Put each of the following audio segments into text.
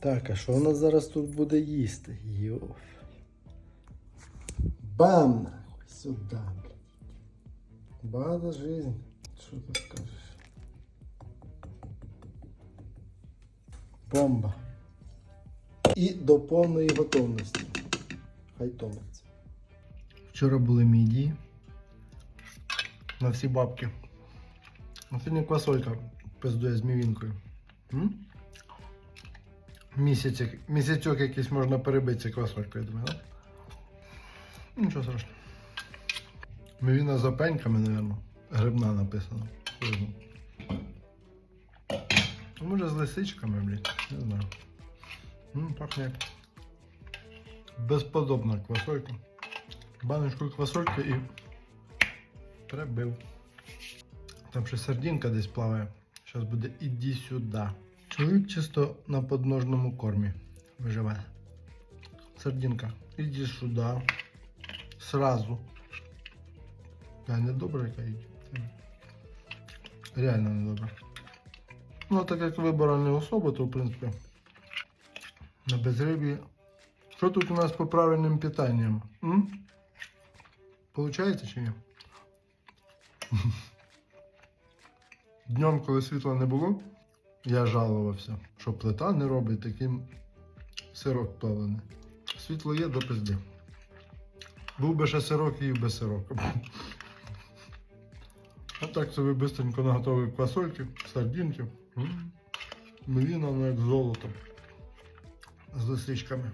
Так, а що у нас зараз тут буде їсти? Йоф. Бам! Сюди. Бада жизнь. Що ти скажеш? Бомба. І до повної готовності. Хай томиться. Вчора були мідії. На всі бабки. А сьогодні квасолька пиздує з мівінкою. М? Місяць, місяцьок якийсь можна перебитися квасолькою, я думаю? Ну, Нічого страшного. Мівіна за пеньками, мабуть. Грибна написано. А може з лисичками, блядь, не знаю. М, пахне як безподобна квасолька. Баночку квасольки і прибив. Там ще сардинка десь плаває. Зараз буде іди сюди. Чоловік чисто на подножному кормі виживе. Сардинка, іди сюди. Сразу. Я не добре яка їсть. Реально не добре. Ну, так як вибора не особа, то в принципі на безрибі. Що тут у нас по правильним питанням? М? Получається чи ні? Днем, коли світла не було, я жалувався, що плита не робить таким сирок плавлений. Світло є до пизди. Був би ще сирок і без сирока. А так собі бистренько наготовив квасольки, сардинки. Мліна, воно як золото. З лисичками.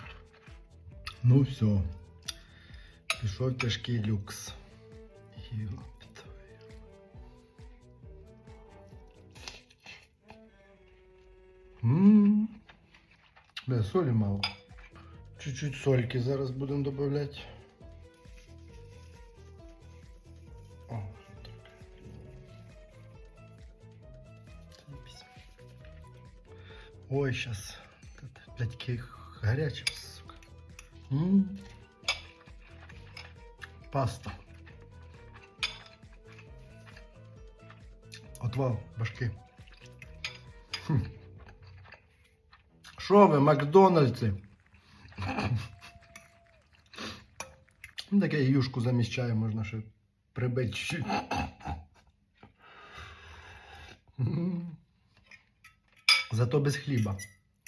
Ну все. Пішов тяжкий люкс. М-м-м. М. Бля, соли мало. Чуть-чуть сольки зараз будем добавлять. Ой, сейчас. Опять кейк горячий, сука. М -м -м. Паста. Отвал башки. Хм. Що ви, Макдональдси? Ну, таке юшку заміщає, можна ще прибити Зато без хліба.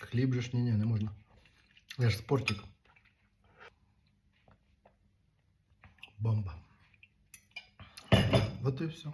Хліб же ж ні, ні, не можна. Я ж спортик. Бомба. Вот і все.